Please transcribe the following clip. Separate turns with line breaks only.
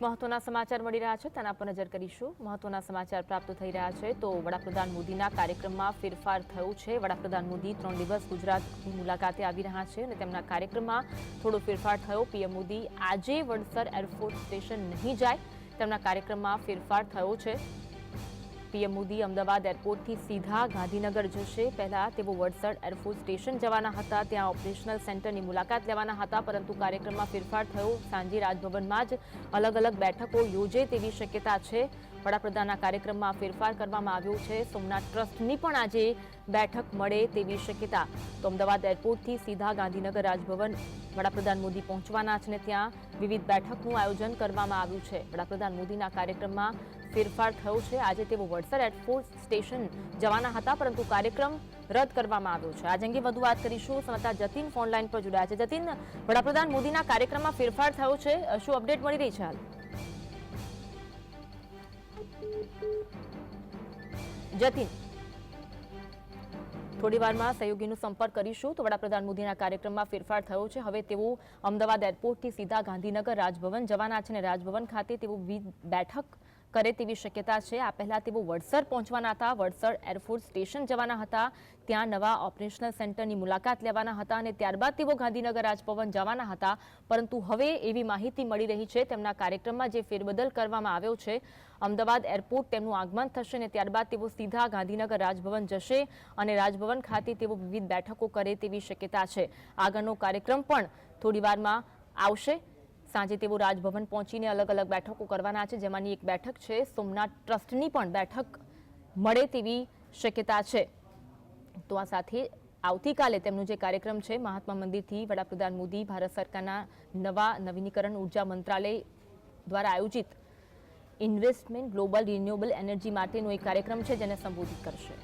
મહત્વના સમાચાર મળી રહ્યા છે. તેના પર નજર કરીશું. મહત્વના સમાચાર પ્રાપ્ત થઈ રહ્યા છે. તો વડાપ્રધાન મોદીના કાર્યક્રમમાં ફેરફાર થયો છે. વડાપ્રધાન મોદી ત્રણ દિવસ ગુજરાતની મુલાકાતે આવી રહ્યા છે અને તેમના કાર્યક્રમમાં થોડો ફેરફાર થયો. પીએમ મોદી આજે વડસર એરફોર્સ સ્ટેશન નહીં જાય. તેમના કાર્યક્રમમાં ફેરફાર થયો છે. પીએમ મોદી અમદાવાદ એરપોર્ટથી સીધા ગાંધીનગર જશે. પહેલા તેઓ વડસર એરફોર્સ સ્ટેશન જવાના હતા. ત્યાં ઓપરેશનલ સેન્ટરની મુલાકાત લેવાના હતા, પરંતુ કાર્યક્રમમાં ફેરફાર થયો. સાંજે રાજભવનમાં જ અલગ અલગ બેઠકો યોજે તેવી શક્યતા છે. વડાપ્રધાનના કાર્યક્રમમાં ફેરફાર કરવામાં આવ્યો છે. સોમનાથ ટ્રસ્ટની પણ આજે બેઠક મળે તેવી શક્યતા. તો અમદાવાદ એરપોર્ટથી સીધા ગાંધીનગર રાજભવન વડાપ્રધાન મોદી પહોંચવાના છે અને ત્યાં વિવિધ બેઠકનું આયોજન કરવામાં આવ્યું છે. વડાપ્રધાન મોદીના કાર્યક્રમમાં ફેરફાર થયો છે. આજે તેઓ વડસર એરફોર્સ સ્ટેશન જવાના હતા, પરંતુ કાર્યક્રમ રદ કરવામાં આવ્યો છે. આજ અંગે વધુ વાત કરીશું. સમાચાર જતીન ફોનલાઈન પર જોડાયા છે. જતીન, વડાપ્રધાન મોદીના કાર્યક્રમમાં ફેરફાર થયો છે. શું અપડેટ મળી રહી છે હાલ? જતીન. થોડી વારમાં સહયોગીનો સંપર્ક કરીશું તો વડાપ્રધાન મોદીના કાર્યક્રમમાં ફેરફાર થયો છે. હવે તેઓ અમદાવાદ એરપોર્ટથી સીધા ગાંધીનગર રાજભવન જવાના છે અને રાજભવન ખાતે તેઓ બેઠક કરે તેવી શક્યતા છે. આ પહેલા તેઓ વડસર પહોંચવાના હતા. વડસર એરફોર્સ સ્ટેશન જવાના હતા. ત્યાં નવા ઓપરેશનલ સેન્ટરની મુલાકાત લેવાના હતા અને ત્યારબાદ તેઓ ગાંધીનગર રાજભવન જવાના હતા. પરંતુ હવે એવી માહિતી મળી રહી છે. તેમના કાર્યક્રમમાં જે ફેરબદલ કરવામાં આવ્યો છે, અમદાવાદ એરપોર્ટ તેમનું આગમન થશે અને ત્યારબાદ તેઓ સીધા ગાંધીનગર રાજભવન જશે અને રાજભવન ખાતે તેઓ વિવિધ બેઠકો કરે તેવી શક્યતા છે. આગળનો કાર્યક્રમ પણ થોડી વારમાં આવશે. સાંજે તેઓ રાજભવન પહોંચીને અલગ અલગ બેઠકો કરવાના છે, જેમાંની એક બેઠક છે, સોમનાથ ટ્રસ્ટની પણ બેઠક મળે તેવી શક્યતા છે. તો આ સાથે આવતીકાલે તેમનો જે કાર્યક્રમ છે, મહાત્મા મંદિરથી વડાપ્રધાન મોદી, ભારત સરકારના નવા નવીનીકરણ ઊર્જા મંત્રાલય દ્વારા આયોજિત ઇન્વેસ્ટમેન્ટ ગ્લોબલ રિન્યુએબલ એનર્જી માટેનો એક કાર્યક્રમ છે, જેને સંબોધિત કરશે.